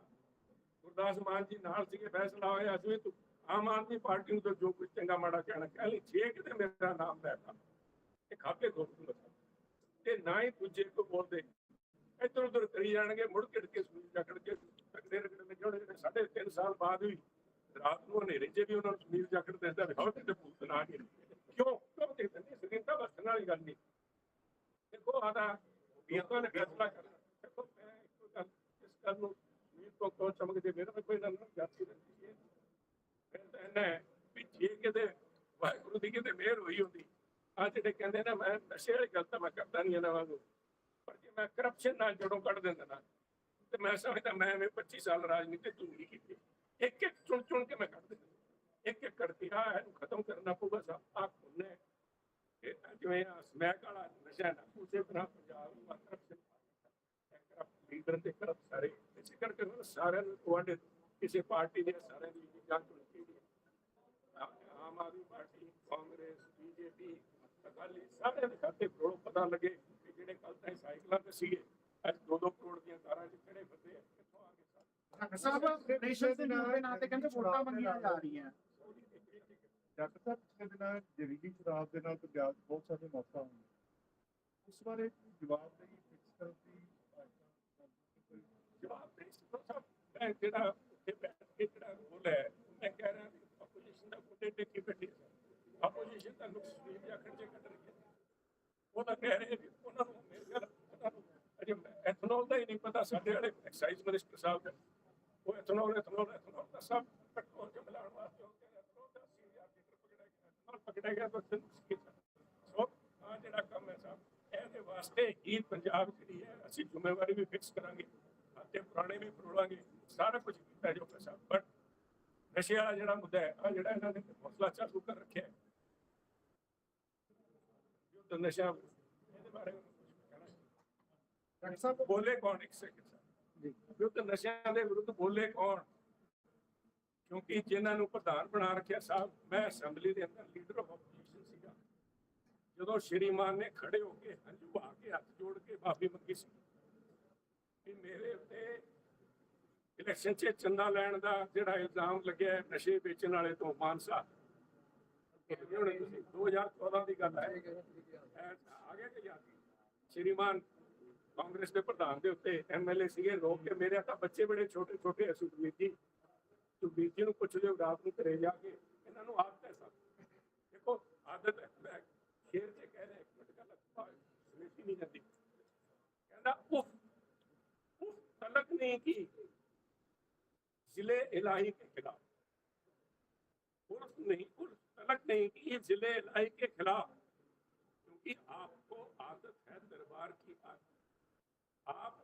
S4: ਗੁਰਦਾਸ ਮਾਨ ਜੀ ਨਾਲ ਸੀਗੇ ਫੈਸਲਾ ਹੋਇਆ ਸੀ ਵੀ ਤੂੰ ਆਮ ਆਦਮੀ ਪਾਰਟੀ ਨੂੰ ਤਾਂ ਜੋ ਕੁਝ ਚੰਗਾ ਮਾੜਾ ਕਹਿਣਾ, ਕਹਿ ਲਈ, ਜੇ ਕਿਤੇ ਮੇਰਾ ਨਾਮ ਲੈਤਾ ਇਹ ਖਾਤੇ ਖੋਲ ਤੇ ਨਾ ਹੀ ਦੂਜੇ ਕੋ ਬੋਲਦੇ। ਇੱਧਰ ਉੱਧਰ ਕਰੀ ਜਾਣਗੇ, ਮੁੜ ਕੇ ਕੇ ਸੁਣੀ ਜਕੜ ਕੇ ਤਕੜੇ ਰਗੜੇ ਜਿਹੜੇ ਜਿਹੜੇ ਸਾਢੇ ਤਿੰਨ ਸਾਲ ਬਾਅਦ ਵੀ ਰਾਤ ਨੂੰ ਹਨੇਰੇ 'ਚ ਵੀ ਉਹਨਾਂ ਨੂੰ ਸੁਨੀਲ ਜਾਖੜ ਦੱਸਦਾ ਵੀ ਤੇ ਭੂਤ ਨਾ ਕੇ ਕਿਉਂ? ਕਿਉਂ ਤੇ ਨਹੀਂ? ਸਕਿੰਤਾ ਵਸਣ ਵਾਲੀ ਗੱਲ ਨਹੀਂ। ਦੇਖੋ ਆਦਾ ਬੀਤਾਂ ਨੇ ਫੈਸਲਾ ਕਰਨਾ। ਦੇਖੋ, ਮੈਂ ਇਸ ਗੱਲ ਨੂੰ ਸੁਨੀਲ ਤੋਂ ਕਿਉਂ ਚਮਕਦੇ ਮੇਰਾ ਕੋਈ ਨਾ ਜਾਤੀ ਨਹੀਂ ਕਹਿੰਦਾ ਵੀ ਜੇ ਕਿਤੇ ਵਾਹਿਗੁਰੂ ਦੀ ਕਿਤੇ ਮਿਹਰ ਹੋਈ ਹੁੰਦੀ ਆ ਜਿਹੜੇ ਕਹਿੰਦੇ ਨਾ, ਮੈਂ ਨਸ਼ੇ ਵਾਲੀ ਗੱਲ ਤਾਂ ਮੈਂ ਕਰਦਾ ਨਹੀਂ ਇਹਨਾਂ ਵਾਂਗੂ। ਪਰ ਜੇ ਮੈਂ ਕਰਪਸ਼ਨ ਨਾਲ ਜੜੋਂ ਕੱਢ ਦਿੰਦਾ ਨਾ, ਤੇ ਮੈਂ ਸਮਝਦਾ ਮੈਂ ਐਵੇਂ 25 ਸਾਲ ਰਾਜਨੀਤੀ ਚੁੰਗੀ ਕੀਤੀ। ਇੱਕ ਇੱਕ ਚੁਣ ਚੁਣ ਕੇ ਮੈਂ ਕੱਢ ਦਿੰਦਾ। ਇੱਕ ਇੱਕ ਕਰਕੇ ਆ ਇਹਨੂੰ ਖਤਮ ਕਰਨਾ ਪਊਗਾ, ਸਭ ਆ ਖੁੱਲੇ ਜਿਵੇਂ ਸਮੈਕ ਵਾਲਾ ਨਸ਼ਾ ਨਾ, ਉਸੇ ਤਰ੍ਹਾਂ ਪੰਜਾਬ ਨੂੰ ਕਰਪਸ਼ਨ ਕਰਪਟ ਲੀਡਰ ਤੇ ਕਰਪਟ ਸਾਰੇ, ਇਸੇ ਕਰਕੇ ਸਾਰਿਆਂ ਨੂੰ ਤੁਹਾਡੇ ਕਿਸੇ ਪਾਰਟੀ ਦੇ ਸਾਰਿਆਂ ਦੀ ਚੀਜ਼ਾਂ ਚੁਣ ਕੇ Aam Aadmi party Congress BJP Akali ਸਾਰਿਆਂ ਦੇ ਖਾਤੇ ਕਰੋੜ ਪਤਾ ਲੱਗੇ ਕਿ ਜਿਹੜੇ ਕੱਲ ਤਾਈਂ ਸਾਈਕਲਾਂ ਤੇ ਸੀਗੇ ਅੱਜ ਦੋ ਦੋ ਕਰੋੜ ਦੀਆਂ ਕਾਰਾਂ 'ਚ ਖੜੇ ਫਿਰਦੇ ਆ ਕਿੱਥੋਂ ਆ ਗਏ ਸਾਰੇ?
S1: ਸਾਹਿਬ ਨੇਸ਼ਨ ਦੇ ਨਾਂ ਦੇ ਨਾਂ ਤੇ ਕਹਿੰਦੇ ਵੋਟਾਂ ਮੰਗੀਆਂ ਜਾ ਰਹੀਆਂ।
S6: ਡਾਕਟਰ ਸਾਹਿਬ ਪਿਛਲੇ ਦਿਨਾਂ ਜ਼ਹਿਰੀਲੀ ਸ਼ਰਾਬ ਦੇ ਨਾਲ ਪੰਜਾਬ 'ਚ ਬਹੁਤ ਸਾਰੇ ਮੌਤਾਂ ਹੋਈਆਂ। ਉਸ ਬਾਰੇ ਜਵਾਬ ਨਹੀਂ ਫਿਕਸ ਕਰਨ ਦੀ
S4: ਜਵਾਬ ਦੇ ਸਕੋ ਸਭ ਮੈਂ ਜਿਹੜਾ ਉੱਥੇ ਬੈਠ ਕੇ ਜਿਹੜਾ ਰੋਲ ਹੈ, ਮੈਂ ਕਹਿ ਰਿਹਾ ਕਿ ਆਪੋਜੀਸ਼ਨ ਦਾ ਕੋਟੇ ਟੇਕੀ ਬੈਠੀ ਹੈ? ਆਪੋਜੀਸ਼ਨ ਦਾ ਨੁਕਸ ਵੀ ਆਖਣ ਜੇ ਕੱਢ ਰਹੀ ਉਹ ਤਾਂ ਕਹਿ ਰਹੇ ਵੀ ਉਹਨਾਂ ਨੂੰ ਮੇਰੇ ਖਿਆਲ ਉਹਨਾਂ ਨੂੰ ਅਜੇ ਐਥਨੋਲ ਦਾ ਹੀ ਨਹੀਂ ਪਤਾ, ਸਾਡੇ ਵਾਲੇ ਐਕਸਾਈਜ਼ ਮਿਨਿਸਟਰ ਸਾਹਿਬ ਦਾ। ਉਹ ਐਥਨੋਲ ਐਥਨੋਲ ਐਥਨੋਲ ਦਾ ਸਭ ਪੈਟਰੋਲ ਚ ਮਿਲਾਉਣ ਵਾਸਤੇ ਉਹ ਕਹਿੰਦੇ ਐਥਨੋਲ ਦਾ 80000 ਲੀਟਰ ਪਕੜਿਆ ਗਿਆ ਐਥਨੋਲ ਪਕੜਿਆ ਗਿਆ ਤਾਂ ਫਿਰ ਸੋ ਆ ਜਿਹੜਾ ਕੰਮ ਹੈ ਸਾਹਿਬ ਇਹਦੇ ਵਾਸਤੇ ਹੀ ਪੰਜਾਬ ਜਿਹੜੀ ਹੈ, ਅਸੀਂ ਜ਼ਿੰਮੇਵਾਰੀ ਵੀ ਫਿਕਸ ਕਰਾਂਗੇ। ਅਤੇ ਪੁਰਾਣੇ ਵੀ ਪਰੋਲਾਂਗੇ ਸਾਰਾ ਕੁਝ ਕੀਤਾ ਜਾਊਗਾ ਸਾਹਿਬ ਬਟ ਨਸ਼ੇ ਵਾਲਾ ਜਿਹੜਾ ਮੁੱਦਾ ਹੈ ਆ ਜਿਹੜਾ ਇਹਨਾਂ ਨੇ ਮਸਲਾ ਚਾਲੂ ਕਰ ਰੱਖਿਆ ਹੈ। ਯੁੱਧ ਨਸ਼ਾ ਇਹਦੇ ਬਾਰੇ ਕੁਝ ਕਹਿਣਾ
S1: ਡਾਕਟਰ ਸਾਹਿਬ
S4: ਬੋਲੇ ਕੌਣ ਇੱਕ ਸੈਕਿੰਡ ਯੁੱਧ ਨਸ਼ਿਆਂ ਦੇ ਵਿਰੁੱਧ ਬੋਲੇ ਕੌਣ? ਕਿਉਂਕਿ ਜਿਨ੍ਹਾਂ ਨੂੰ ਪ੍ਰਧਾਨ ਬਣਾ ਰੱਖਿਆ ਸਾਹਿਬ ਮੈਂ ਅਸੈਂਬਲੀ ਦੇ ਅੰਦਰ ਲੀਡਰ ਆਫ ਆਪੋਜੀਸ਼ਨ ਸੀਗਾ। ਜਦੋਂ ਸ਼੍ਰੀਮਾਨ ਨੇ ਖੜੇ ਹੋ ਕੇ ਹੰਝੂ ਆ ਕੇ ਹੱਥ ਜੋੜ ਕੇ ਮਾਫੀ ਮੰਗੀ ਸੀ ਕਿ ਮੇਰੇ ਉੱਤੇ ਇਲੈਕਸ਼ਨ 'ਚ ਚੰਦਾ ਲੈਣ ਦਾ ਜਿਹੜਾ ਇਲਜ਼ਾਮ ਲੱਗਿਆ ਨਸ਼ੇ ਵੇਚਣ ਵਾਲੇ ਤੋਂ ਮਾਨਸਾ। ਹੁਣ 2014 ਦੀ ਗੱਲ ਹੈ। ਆ ਗਿਆ ਕਿ ਯਾਦ ਸ਼੍ਰੀਮਾਨ ਕਾਂਗਰਸ ਦੇ ਪ੍ਰਧਾਨ ਦੇ ਉੱਤੇ ਐਮਐਲਏ ਸੀਗੇ ਲੋਕ ਕੇ ਮੇਰੇ ਤਾਂ ਬੱਚੇ ਬੜੇ ਛੋਟੇ ਛੋਟੇ ਐ ਸੁਖਬੀਰ ਜੀ। ਸੁਖਬੀਰ ਜੀ ਨੂੰ ਪੁੱਛ ਲਿਓ, ਰਾਤ ਨੂੰ ਘਰੇ ਜਾ ਕੇ ਇਹਨਾਂ ਨੂੰ ਆਦਤ ਹੈ ਸਭ। ਦੇਖੋ, ਆਦਤ ਹੈ ਸ਼ੇਰ ਤੇ ਕਹਿ ਰਿਹਾ, ਇੱਕ ਮਿੰਟ ਗੱਲ ਸਮਝੀ ਨਹੀਂ ਜਾਂਦੀ। ਕਹਿੰਦਾ, ਉਫ तकनीक की। ज़िले इलाही के खिलाफ। नहीं उर्फ़ तलक नहीं की ये ज़िले इलाही के खिलाफ। क्योंकि आपको आदत है दरबार की आदत। आप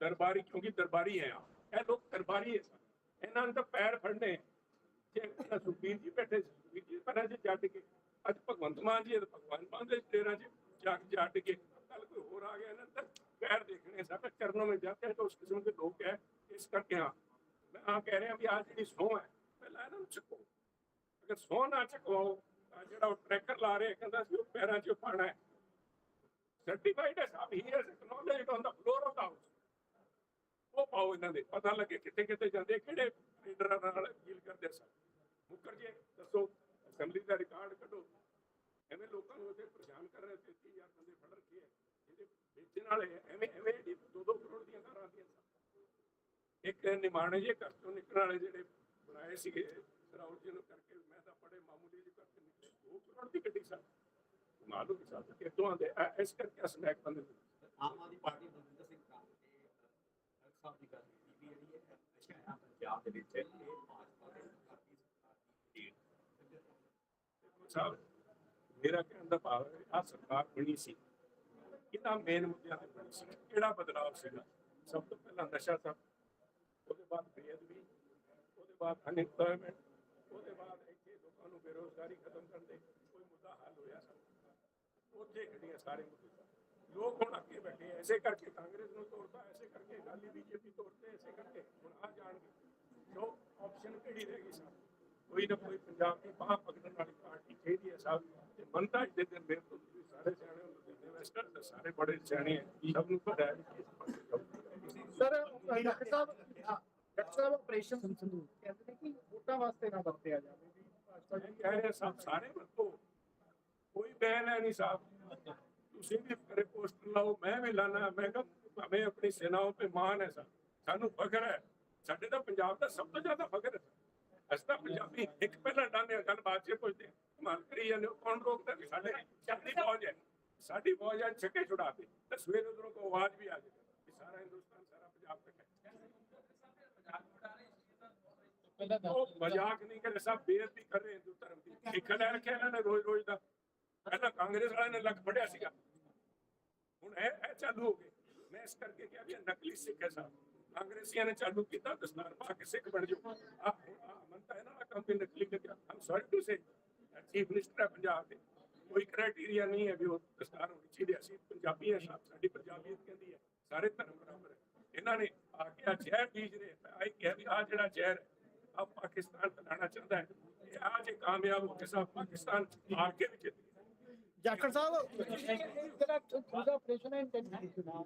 S4: दरबारी, क्योंकि दरबारी हैं आप। ये लोग दरबारी है? पैर ਨੂੰ ਤਾਂ ਪੈਰ ਫੜਨੇ ਜੇ ਸੁਖਬੀਰ ਜੀ जी ਸੁਖਬੀਰ ਜੀ ਪਹਿਲਾਂ ਪੈਰ ਦੇਖਣੇ ਸਭ ਚਰਨੋਂ ਵਿੱਚ ਜਾਤੇ हैं तो उस किस्म के लोग है ਇਸ ਕਰਕੇ ਹਾਂ ਮੈਂ ਆ ਕਹਿ ਰਿਹਾ ਵੀ ਆ ਜਿਹੜੀ ਸਹੁੰ ਹੈ ਪਹਿਲਾਂ ਇਹਨਾਂ ਨੂੰ ਚੱਕੋ ਅਗਰ ਸਹੁੰ ਨਾ ਚੱਕਵਾਓ ਤਾਂ ਜਿਹੜਾ ਉਹ ਟਰੈਕਰ ਲਾ ਰਿਹਾ ਕਹਿੰਦਾ ਸੀ ਉਹ ਪੈਰਾਂ 'ਚ ਪਾਣਾ ਹੈ ਸਰਟੀਫਾਈਡ ਹੈ ਸਾਹਿਬ he has acknowledged on the floor of the house ਉਹ ਪਾਓ ਇਹਨਾਂ ਦੇ ਪਤਾ ਲੱਗੇ ਕਿੱਥੇ ਕਿੱਥੇ ਜਾਂਦੇ ਕਿਹੜੇ ਲੀਡਰਾਂ ਨਾਲ ਡੀਲ ਕਰਦੇ ਸਨ ਮੁਕਰ ਜੀ ਦੱਸੋ ਅਸੈਂਬਲੀ ਦਾ ਰਿਕਾਰਡ ਕੱਢੋ ਐਵੇਂ ਲੋਕਾਂ ਨੂੰ ਉੱਥੇ ਪਰੇਸ਼ਾਨ ਕਰ ਰਹੇ 33000 ਬੰਦੇ ਫੜ ਰੱਖੇ ਹੈ ਜਿਹੜੇ ਵੇਚਣ ਵਾਲੇ ਹੈ, ਐਵੇਂ ਐਵੇਂ 2-2 ਕਰੋੜ ਦੀਆਂ ਕਾਰਾਂ ਆਉਂਦੀਆਂ ਸਨ ਇੱਕ ਨਿਮਾਣੇ ਜੇ ਘਰ ਤੋਂ ਨਿਕਲਣ ਵਾਲੇ ਜਿਹੜੇ ਬਣਾਏ ਸੀਗੇ ਰਾਉਲ ਜੀ ਨੂੰ ਕਰਕੇ ਮੈਂ ਤਾਂ ਬੜੇ ਮਾਮੂਲੀ ਜਿਹੇ ਘਰ ਤੋਂ ਨਿਕਲੇ। 2 ਕਰੋੜ ਦੀ ਗੱਡੀ ਸਨ ਮਾਲੂਮ ਕਿ ਸਾਹਿਬ ਕਿੱਥੋਂ ਆਉਂਦੇ। ਐ- ਇਸ ਕਰਕੇ ਸਨੈਕ ਬੰਦੇ ਨੇ।
S5: ਆਮ ਆਦਮੀ ਪਾਰਟੀ ਬਲਵਿੰਦਰ ਸਿੰਘ ਕਾਂਗ ਤੇ ਅਹ, ਸਾਹਿਬ ਦੀ ਗੱਲ ਕੀਤੀ ਵੀ ਜਿਹੜੀ ਹੈ ਨਸ਼ਾ ਹੈ ਪੰਜਾਬ ਦੇ ਵਿੱਚ ਇਹ ਭਾਜਪਾ ਦੇ ਕਾਫੀ ਸਰਕਾਰ ਦੀ। ਢੀਡ
S4: ਸਾਹਿਬ ਮੇਰਾ ਕਹਿਣ ਦਾ ਭਾਵ ਹੈ ਆ ਸਰਕਾਰ ਬਣੀ ਸੀ। ਕਿਹਨਾਂ ਮੇਨ ਮੁੱਦਿਆਂ ਤੇ ਬਣੀ ਸੀ? ਕਿਹੜਾ ਬਦਲਾਅ ਸੀਗਾ? ਸਭ ਤੋਂ ਪਹਿਲਾਂ ਨਸ਼ਾ ਸਭ, ਉਹਦੇ ਬਾਅਦ ਬੇਅਦਬੀ, ਉਹਦੇ ਬਾਅਦ ਅਨਇੰਪਲੋਇਮੈਂਟ ਉਹਦੇ ਬਾਅਦ ਇੱਥੇ ਲੋਕਾਂ ਨੂੰ ਬੇਰੋਜ਼ਗਾਰੀ ਖਤਮ ਕਰਨ ਦੇ ਕੋਈ ਮੁੱਦਾ ਹੱਲ ਹੋਇਆ ਸਰ ਉੱਥੇ ਖੜੀਆਂ ਸਾਰੇ ਮੁੱਦੇ ਲੋਕ ਹੁਣ ਅੱਗੇ ਬੈਠੇ ਐ ਐਸੇ ਕਰਕੇ ਕਾਂਗਰਸ ਨੂੰ ਤੋੜਦਾ ਐਸੇ ਕਰਕੇ ਅਕਾਲੀ ਬੀਜੇਪੀ ਤੋੜਦੇ ਐਸੇ ਕਰਕੇ ਹੁਣ ਆ ਜਾਣਗੇ। ਸੋ ਆਪਸ਼ਨ ਕਿਹੜੀ ਰਹਿ ਗਈ ਸਰ ਕੋਈ ਨਾ ਕੋਈ ਪੰਜਾਬ ਦੀ ਬਾਹ ਪਕੜਨ ਵਾਲੀ ਪਾਰਟੀ ਚਾਹੀਦੀ ਹੈ ਸਾਹਿਬ ਤੇ ਮੰਨਦਾ ਅੱਜ ਦੇ ਦਿਨ ਮੇਰੇ ਤੋਂ ਸਾਰੇ ਸਿਆਣੇ ਹੋ ਸਾਰੇ ਬੜੇ ਸਿਆਣੇ ਸਭ ਨੂੰ ਪਤਾ ਹੈ
S1: ਸਰ ਡਾਕਟਰ ਸਾਹਿਬ ਡਾਕਟਰ ਸਾਹਿਬ ਆਪਰੇਸ਼ਨ ਸੰਧੂ ਕਹਿੰਦੇ ਨੇ ਕਿ ਵੋਟਾਂ ਵਾਸਤੇ ਨਾ ਵਰਤਿਆ ਜਾਵੇ। ਭਾਜਪਾ
S4: ਮੈਂ ਕਹਿ ਰਿਹਾ ਸਭ ਸਾਰੇ ਵਰਤੋ ਕੋਈ ਬੈਨ ਹੈ ਨਹੀਂ ਸਾਹਿਬ। ਤੁਸੀਂ ਵੀ ਕਰੇ ਪੋਸਟਰ ਲਾਓ, ਮੈਂ ਵੀ ਲਾਣਾ ਮੈਂ ਕਿਹਾ, ਭਾਵੇਂ ਆਪਣੀ ਸੈਨਾओं पे ਮਾਨ ਹੈ ਸਰ। ਸਾਨੂੰ ਫਖਰ ਹੈ। ਸਾਡੇ ਤਾਂ ਪੰਜਾਬ ਦਾ ਸਭ ਤੋਂ ਜ਼ਿਆਦਾ ਫਖਰ ਹੈ। ਅਸੀਂ ਤਾਂ ਪੰਜਾਬੀ ਇੱਕ ਪਹਿਲਾਂ ਡਾਂਦੇ ਗੱਲ ਬਾਤ ਚ ਪੁੱਛਦੇ ਮਾਲ ਕਰੀ ਜਾਂਦੇ ਕੌਣ ਰੋਕਦਾ ਸਾਡੇ ਸਾਡੀ ਫੌਜ ਹੈ ਸਾਡੀ ਫੌਜ ਆ, ਛੱਕੇ ਛੁਡਾਤੇ ਤੇ ਸਵੇਰ ਉਧਰੋਂ ਕੋ ਆਵਾਜ਼ ਵੀ ਆ ਜਾਏ ਕਿ ਸਾਰਾ ਹਿੰਦੁਸਤਾਨ, ਸਾਰਾ ਪੰਜਾਬ ਤੱਕ ਹੈ। ਉਹ ਮਜ਼ਾਕ ਨਹੀਂ ਕਰ, ਸਭ ਬੇਇੱਜ਼ਤੀ ਕਰ ਰਹੇ ਹਿੰਦੂ ਧਰਮ ਦੀ। ਸਿੱਖ ਲੈ ਰੱਖਿਆ ਇਹਨਾਂ ਨੇ ਰੋਜ਼ ਰੋਜ਼ ਦਾ। ਪਹਿਲਾਂ ਕਾਂਗਰਸ ਵਾਲਿਆਂ ਨੇ ਲੱਕ ਫੜਿਆ ਸੀਗਾ। ਹੁਣ ਇਹ ਇਹ ਚਾਲੂ ਹੋ ਗਏ। ਮੈਂ ਇਸ ਕਰਕੇ ਕਿਹਾ ਵੀ ਨਕਲੀ ਸਿੱਖ ਹੈ ਸਾਹਿਬ ਕਾਂਗਰਸੀਆਂ ਨੇ ਚਾਲੂ ਕੀਤਾ, ਦਸਤਾਰ ਪਾ ਕੇ ਸਿੱਖ ਬਣ ਜਾਓ। ਆ ਮੰਨਤਾ ਹੈ ਨਾ ਕੰਮ ਵੀ ਨਕਲੀ ਲੱਗਿਆ। I'm sorry to say chief minister Punjab ਦੇ। ਕੋਈ ਕ੍ਰਾਈਟੇਰੀਆ ਨਹੀਂ ਹੈ ਵੀ ਉਹ ਦਸਤਾਰ ਹੋਣੀ ਚਾਹੀਦੀ ਹੈ। ਅਸੀਂ ਪੰਜਾਬੀ ਹੈ ਸਾਹਿਬ ਸਾਡੀ ਪੰਜਾਬੀਅਤ ਕਹਿੰਦੀ ਹੈ ਸਾਰੇ ਧਰਮ ਬਰਾਬਰ ਹੈ ਇਹਨਾਂ ਨੇ ਆ ਕੇ ਆ ਜ਼ਹਿਰ ਬੀਜ ਰਹੇ ਮੈਂ ਆਈ ਕਿਹਾ ਵੀ ਆ ਜਿਹੜਾ ਜ਼ਹਿਰ ਆ ਪਾਕਿਸਤਾਨ ਬਣਾਉਣਾ ਚਾਹੁੰਦਾ ਹੈ ਇਹ ਆ ਜੇ ਕਾਮਯਾਬ ਹੋ ਕੇ ਸਭ ਪਾਕਿਸਤਾਨ ਹਾਰ ਕੇ ਵੀ ਜਿੱਤ
S1: ਡਾਕਟਰ ਸਾਹਿਬ ਜਿਹੜਾ ਦੂਜਾ ਆਪਰੇਸ਼ਨ ਹੈ ਇੰਟੈਲੀਜੈਂਸ ਨਾਲ